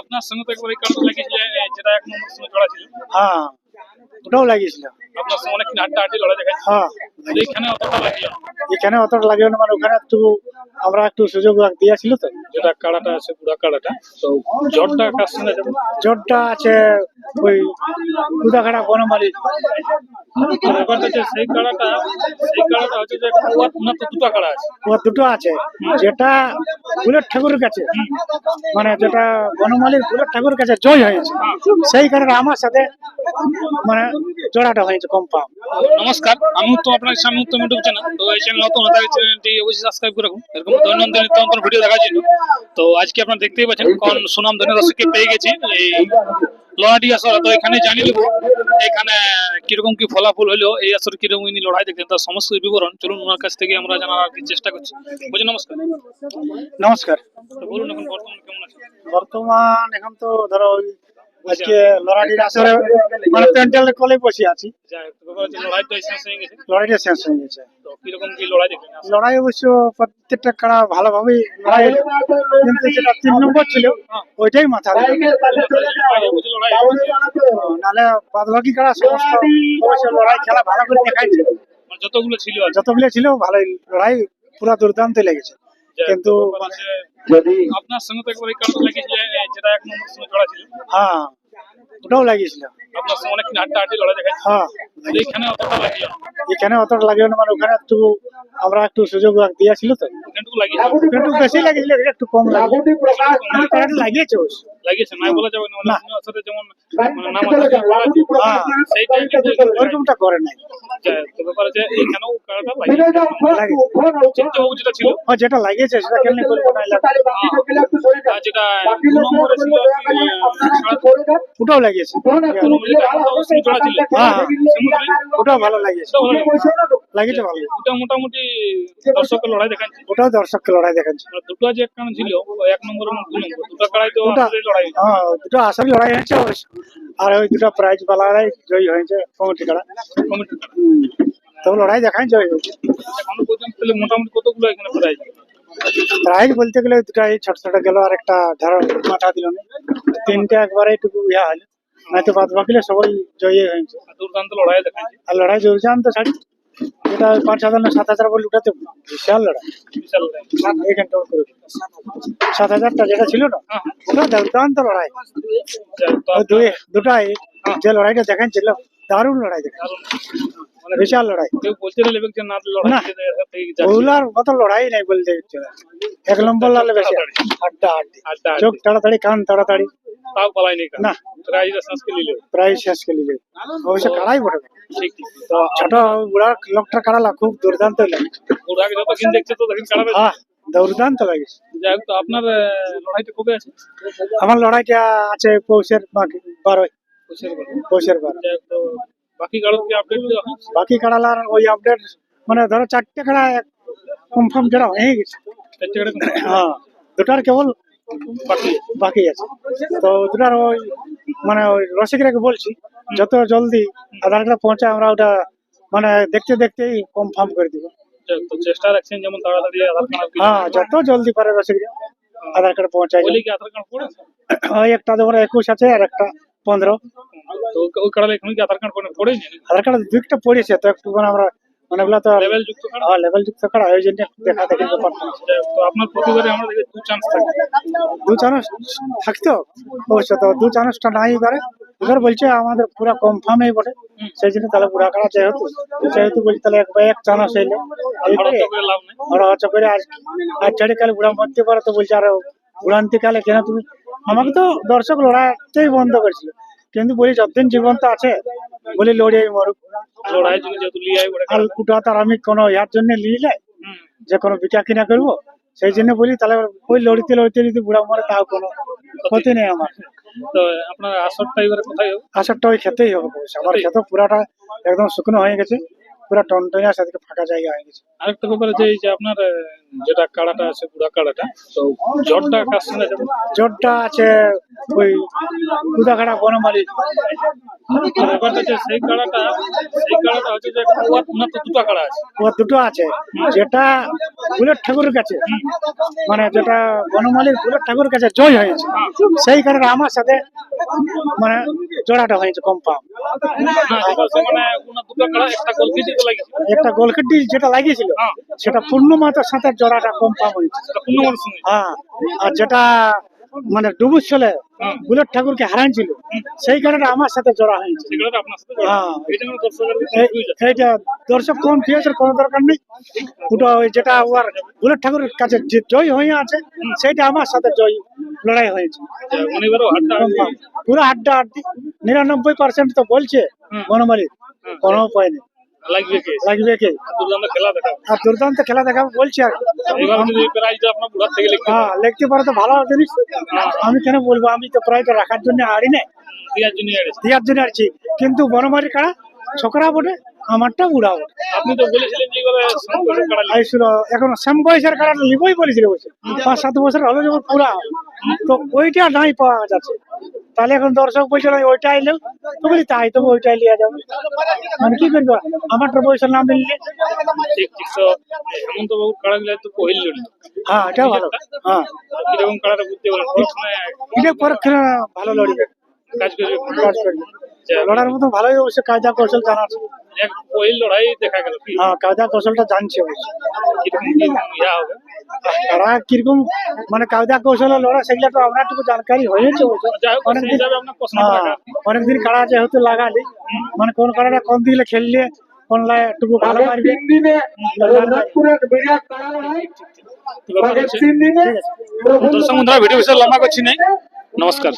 আপনার সঙ্গে তো একবার এই কারণে লেগেছিল যেটা এক নম্বর সঙ্গে জড়া ছিল। হ্যাঁ ওটাও লাগিয়েছিল আপনার সঙ্গে অনেক হাড্ডা হাড্ডি লড়াই দেখা হ্যাঁ। এইখানে অতটা লাগল না। এখানে অতটা লাগবে না মানে ওখানে একটু আমরা একটু সুযোগ দিয়েছিল তো। যেটা কাড়াটা আছে বুড়া কাড়াটা তো জ্বরটা কার সঙ্গে যাবে জোরটা আছে ওই দুদাখাড়া বনমালী তো ব্যাপারটা হচ্ছে সেই কাড়াটা সেই কাড়াটা হচ্ছে যে ওর ওনার তো দুটো কাড়া আছে। ও দুটো আছে। যেটা বুলেট ঠাকুরের কাছে মানে যেটা বনমালীর বুলেট ঠাকুরের কাছে জয় হয়েছে সেই কারণে আমার সাথে মানে জোড়াটা হয়েছে কম পাম নমস্কার আমি তো আপনার সামনে উত্তম ইউটিউব চ্যানেল তো এই চ্যানেল নতুন হতে চ্যানেলটি অবশ্যই সাবস্ক্রাইব করে রাখুন। এরকম দৈনন্দিন নতুন ভিডিও দেখার জন্য। তো আজকে আপনারা দেখতেই পাচ্ছেন কোন সুনাম ধন্য দর্শককে পেয়ে গেছি। এই লড়াটি আসর তো এখানে জানি নেব এখানে কীরকম কি ফলাফল হলো এই আসর কীরকম ইনি লড়াই দেখলেন তার সমস্ত বিবরণ। চলুন ওনার কাছ থেকে আমরা জানার চেষ্টা করছি। বুঝি নমস্কার। নমস্কার। তো বলুন এখন বর্তমান কেমন আছে বর্তমান এখন তো ধরো আজকে লড়াইটির আসরে মানে প্যান্ডেল কলে বসে আছি। হয়ে লড়াইটা শেষ হয়ে গেছে। লড়াই অবশ্য প্রত্যেকটা কাড়া ভালোভাবেই লড়াই কিন্তু যেটা তিন নম্বর ছিল ওইটাই মাথা নাহলে বাদ বাকি কাড়া সমস্ত অবশ্য লড়াই খেলা ভালো করে দেখাইছে। মানে যতগুলো ছিল যতগুলো ছিল ভালোই লড়াই পুরা দুর্দান্ত লেগেছে। কিন্তু হচ্ছে আপনার সঙ্গে তো একবার এই কারণে লাগিয়েছিল যেটা এক নম্বর সঙ্গে জড়া ছিল। হ্যাঁ ওটাও লাগিয়েছিল। আপনার সঙ্গে অনেক হাড্ডা হাড্ডি লড়াই দেখা হ্যাঁ। এখানে অতটা লাগল এখানে অতটা লাগবে না মানে ওখানে একটু আমরা একটু সুযোগ দিয়েছিল তো। ওখানটুকু লাগিয়েছিল। একটু বেশি লাগিয়েছিল একটু কম লাগে কিন্তু লাগিয়েছে অবশ্য। লাগিয়েছে নাই বলা যাবে না মানে আপনার সাথে যেমন মানে নাম আছে যে লড়াই ছিল, হ্যাঁ সেইটা কিন্তু ওরকমটা করে নাই। তো ব্যাপার হচ্ছে এইখানেও কারাটা লাগিয়েছে। লাগিয়েছে। যেটা ছিল। যেটা লাগিয়েছে সেটা কেমনি করব না যেটা নম্বরে ছিল আর কি, আহ, ওটাও লাগিয়েছে। দু নম্বরে যেটা এক নম্বর সঙ্গে জড়া ছিল। হ্যাঁ। সেমুদ্রে, ওটাও ভালো লাগিয়েছে। ওটাও ভালো লেগেছে। লাগিয়েছে ভালো। ওটা মোটামুটি দর্শকের লড়াই দেখাচ্ছে। ওটাও দর্শককে লড়াই দেখাচ্ছে। দুটো যে একটা ছিল এক নম্বর এবং দু নম্বর দুটো। কাড়াই তো লড়াই। হ্যাঁ দুটো আসলে লড়াই হয়েছে। আর ওই দুটো প্রাইজ পালারাই জয়ী হয়েছে কমিটি কাড়া কমিটির তো লড়াই দেখায় জয় হয়েছে। মোটামুটি কতগুলো এখানে প্রাইজ প্রাইজ বলতে গেলে দুটো এই ছোট ছোট গেল আর একটা ধরো মাথা দিল না। তিনটে একবারে একটু ইয়া হলো নয়তো বাদ বাকিলে সবাই জয়ী হয়েছে। দুর্দান্ত লড়াই দেখাচ্ছে আর লড়াই জড়ছে তো শাড়ি ওই পাঁচ হাজার না সাত হাজার বলে ওটাতে বিশাল লড়াই। বিশাল লড়াই। এইখানটা ওর করে সাত হাজারটা যেটা ছিল না হ্যাঁ, ওটা দুর্দান্ত লড়াই। দুটাই যে লড়াইটা দেখাচ্ছিল দারুণ লড়াই দেখা মানে বিশাল লড়াই। ওগুলার মতো লড়াই নাই বলতে এক নম্বর লালে বেশি আড্ডা আড্ডি আড্ডা। চোখ তাড়াতাড়ি কান তাড়াতাড়ি। তাও পালাই নেই না। প্রাইজটা শেষ করে নিলে প্রায় শেষ করে নিলে অবশ্য কাড়াই বটে ঠিক ঠিক। তো ছোট বুড়ার লোকটা কাড়ালা খুব দুর্দান্ত লাগে। ওরাকে যত দিন দেখছে তো দেখেন কাড়াবে হ্যাঁ দুর্দান্ত লাগে। যাই তো আপনার লড়াইটা কবে আছে? আমার লড়াইটা আছে পৌষের বাকি বারোই। পৌষের বেলা। পৌষের বারো। তো বাকি কারোকে আপডেট দেওয়া বাকি কাড়ালার ওই আপডেট মানে ধরো চারটে কাড়া কনফার্ম যেটা হয়ে গেছে। চারটে কাড়া কোন- হ্যাঁ দুটার কেবল বাকি বাকি আছে। তো দুটার ওই মানে ওই রসিকরাকে বলছি যত জলদি আধার কার্ড পৌঁছায় আমরা ওটা মানে দেখতে দেখতেই কনফার্ম করে দিব। চেষ্টা রাখছেন যেমন তাড়াতাড়ি আধার কার্ড হ্যাঁ যত জলদি পারে রসিকরা আধার কার্ড পৌঁছায় বলি কি আধার কার্ড পড়েছে? ওই একটা যেমন একুশ আছে আর একটা পনেরো। তো ওই- ওই এখন কি আধার কার্ড পড়ে পড়েনি? আধার কার্ড দুইটা পড়েছে তো একটু আমরা মানে ওগুলা তো লেভেল যুক্ত লেভেল যুক্ত দেখা দেখি ব্যাপারটা তো আপনার প্রতিবারে আমরা দেখি দু চান্স থাকে। দু চানস থাকতো অবশ্য তো দু চানসটা নাই এবারে। এবার বলছে আমাদের পুরো কনফার্মই বটে। সেই জন্য তাহলে বুড়া কাড়া যেহেতু সেহেতু বলছি তাহলে এক এক চানস এলো করে করে আজ আজ ছেড়ে কালে বুড়া মরতে পারে তো বলছে আরও বুড়ান্তি কালে কেন তুমি আমাকে তো দর্শক লড়াইটাই বন্ধ করেছিল। কিন্তু বলি যতদিন জীবন্ত আছে বলি মরুক। লড়াই জন্য যেহেতু আর কুটা তার আমি কোনো ইয়ার জন্য নিলে যে কোনো বিকা কিনা করব। সেই জন্য বলি তাহলে ওই লড়িতে লড়িতে যদি বুড়া মরে তাও কোনো ক্ষতি নেই আমার। তো আপনার আসরটা এবারে কোথায় হবে? আসারটা ওই খেতেই হবে আমার খেতে পুরাটা একদম শুকনো হয়ে গেছে পুরা টনটনিয়া সেদিকে ফাঁকা জায়গা হয়ে গেছে। আরেকটা ব্যাপার যে আপনার যেটা কাড়াটা আছে বুড়া কাড়াটা তো জ্বরটা সঙ্গে যাবে জোরটা আছে ওই দুধাখাড়া বনমালী। ব্যাপারটা হচ্ছে সেই কাড়াটা সেই কাড়াটা হচ্ছে যে ওর তো দুটো কাড়া আছে। ও দুটো আছে যেটা বুলেট ঠাকুরের কাছে মানে যেটা বনমালীর বুলেট ঠাকুরের কাছে জয় হয়েছে। সেই কারণে আমার সাথে মানে জোড়াটা হয়েছে কম্পাউন্ড না মানে কাড়া একটা গোলকেটি যেটা লাগিয়েছিল হ্যাঁ। সেটা পূর্ণমাতার সাথে পূর্ণ মানুষ সঙ্গে হ্যাঁ আর যেটা মানে ডুবুর চলে হ্যাঁ। বুলেট ঠাকুরকে হারাইছিল সেই কারণে আমার সাথে জোড়া হয়েছে। হ্যাঁ। এইটা দর্শক কোন ফিয়েছে কোনো দরকার নেই। ওটা ওই যেটা ওর বুলেট ঠাকুরের কাছে জয় হয়ে আছে সেইটা আমার সাথে জয় লড়াই হয়েছে। যে উনি এবারও পুরো আড্ডা আড্ডি। নিরানব্বই পার্সেন্ট তো বলছে হুম। কোনো উপায় নেই। লাগবে কে? আর দুর্দান্ত খেলা দেখাবো। বলছি আর হ্যাঁ লিখতে পারে তো ভালো জিনিস। আমি কেন বলব? আমি তো প্রায় তো রাখার জন্য আড়ি নেই দেওয়ার জন্য আরছি কিন্তু বনমালী কাড়া ছোকরা বটে আমারটা বুড়া বটে। আপনি তো বলেছিলেন কাড়া এখন শ্যাম বয়সের কারণে নিবই বলেছিল বলছে পাঁচ সাত বছর হলো যখন পুরা। তো ওইটা নাই পাওয়া যাচ্ছে। তাহলে এখন দর্শক বলছে না ওইটা আইলে? তো বলি তাই তো ওইটাই লিয়া যাবে মানে কি করব? মিললে? ঠিক তো হেমন্ত বাবুর কাড়া গুলো তো কহিল হ্যাঁ এটা ভালো। হ্যাঁ। কীরকম কাড়াটা বুঝতে পারেন এটা পরীক্ষা ভালো লড়বে। কাজ করবে। কাজ করবে। লড়ার মতো ভালোই অবশ্য কায়দা কৌশল জানা আছে এক পহিল লড়াই দেখা গেল। হ্যাঁ কায়দা কৌশলটা জানছে অবশ্য। কীরকম ইয়া হবে? তারা কীরকম মানে কায়দা কৌশলে লড়া সেগুলো তো আমরা একটু জানকারি হয়েছে অবশ্য যাই হোক সেই অনেকদিন হিসাবে আপনার পছন্দ হ্যাঁ, রাখা অনেকদিন কাড়া যেহেতু লাগালি মানে কোন কাড়াটা কোন দিকে খেললে কোন লাই একটু ভালো মারবে তো ব্যাপার হচ্ছে- দর্শক বন্ধুরা ভিডিও বিশাল লম্বা করছি নাই নমস্কার